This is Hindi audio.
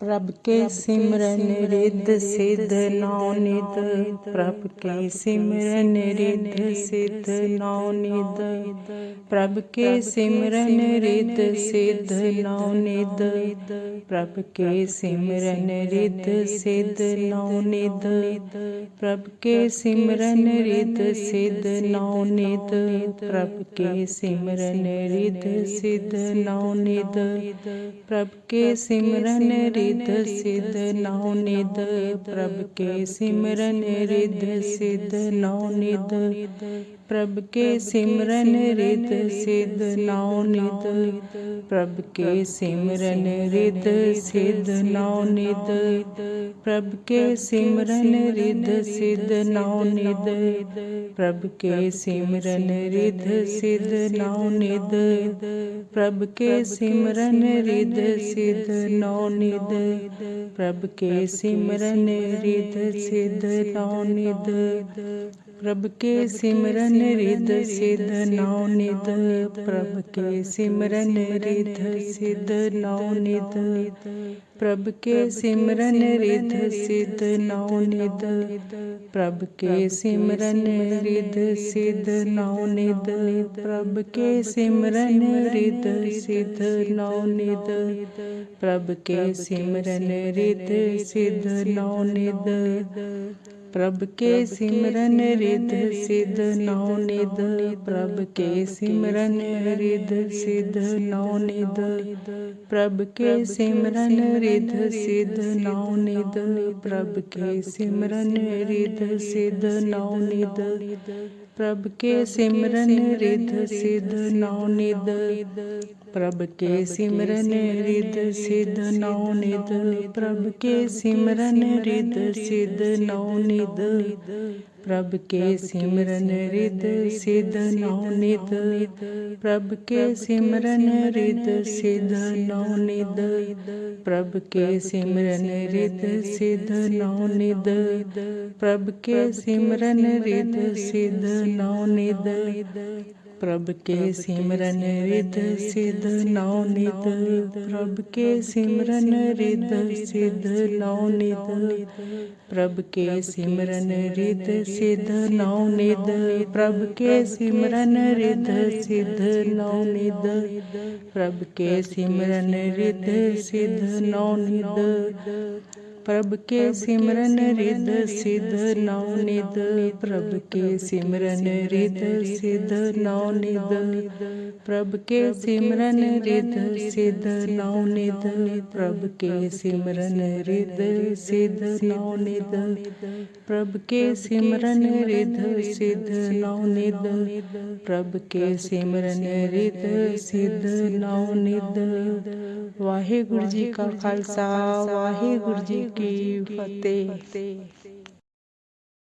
प्रभ के सिमरन रिद्ध सिद्ध नौनिद प्रभ के सिमरन रिद्ध सिद्ध नौनिद प्रभ के सिमरन रिद्ध सिद्ध नौनिद प्रभ के सिमरन रिद्ध सिद्ध नौनिद प्रभ के सिमरन रिद्ध सिद्ध नौनिद प्रभ के सिमरन रिद्ध सिद्ध नौनिद प्रभ के सिमरन रिद्ध रिद्ध सिद्ध नौ निद प्रभ के सिमरन रिद्ध सिद्ध नौ निद ਪ੍ਰਭ ਕੇ ਸਿਮਰਨ ਰਿਤ ਸਿਧ ਨਾਉ ਨਿਤ ਪ੍ਰਭ ਕੇ ਸਿਮਰਨ ਰਿਤ ਸਿਧ ਨਾਉ ਨਿਤ ਪ੍ਰਭ ਕੇ ਸਿਮਰਨ ਰਿਤ ਸਿਧ ਨਾਉ ਨਿਤ ਪ੍ਰਭ ਕੇ ਸਿਮਰਨ ਰਿਤ ਸਿਧ ਨਾਉ ਨਿਤ ਪ੍ਰਭ ਕੇ ਸਿਮਰਨ ਰਿਤ ਸਿਧ ਨਾਉ ਨਿਤ ਪ੍ਰਭ ਕੇ ਸਿਮਰਨ ਰਿਤ ਸਿਧ ਨਾਉ ਨਿਤ प्रभ के सिमरन रिद सिद्ध नौ निध प्रभ के सिमरन रिध सिद्ध नौ निध प्रभ के सिमरन रिद सिद्ध नौ निध प्रभ के सिमरन रिद सिद्ध नौ निध प्रभ के सिमरन रिद सिद्ध नौ निध प्रभ के सिमरन रिद सिद्ध नौ निध ਪ੍ਰਭ ਕੇ ਸਿਮਰਨ ਰਿੱਧ ਸਿਧ ਨੌ ਨਿਧ। ਪ੍ਰਭ ਕੇ ਸਿਮਰਨ ਰਿੱਧ ਸਿਧ ਨੌ ਨਿਧ। ਪ੍ਰਭ ਕੇ ਸਿਮਰਨ ਰਿੱਧ ਸਿਧ ਨੌ ਨਿਧ। ਪ੍ਰਭ ਕੇ ਸਿਮਰਨ ਰਿੱਧ ਸਿਧ ਨੌ ਨਿਧ। प्रभ के सिमरन रिध सिद्ध नौ निद प्रभ के सिमरन रिध सिद्ध नौ निद प्रभ के सिमरन रिध सिद्ध नौ निद प्रभ के सिमरन रिध सिद्ध नौ निद प्रभ के सिमरन रिध सिद्ध नौ निद प्रभ के सिमरन रिध सिद्ध नौ निद प्रभ के सिमरन रिध सिद्ध ਨਉ ਨਿਦ ਪ੍ਰਭ ਕੇ ਸਿਮਰਨ ਰਿਦ ਸਿਧ ਨਉ ਨਿਦ ਪ੍ਰਭ ਕੇ ਸਿਮਰਨ ਰਿਦ ਸਿਧ ਨਉ ਨਿਦ ਪ੍ਰਭ ਕੇ ਸਿਮਰਨ ਰਿਦ ਸਿਧ ਨਉ ਨਿਦ ਪ੍ਰਭ ਕੇ ਸਿਮਰਨ ਰਿਦ ਸਿਧ ਨਉ ਨਿਦ ਪ੍ਰਭ ਕੇ ਸਿਮਰਨ ਰਿਦ ਸਿਧ ਨਉ ਨਿਦ प्रभ के सिमरन रिद सिद्ध नौ निध प्रभ के सिमरन रिद सिद्ध नौ निध प्रभ के सिमरन रिद सिद्ध नौ निध प्रभ के सिमरन रिद सिद्ध नौ निध प्रभ के सिमरन रिद सिद्ध नौ निध प्रभ के सिमरन रिद सिद्ध नौ निध वाहे गुरु जी का खालसा वाहे गुरु जी que fatei.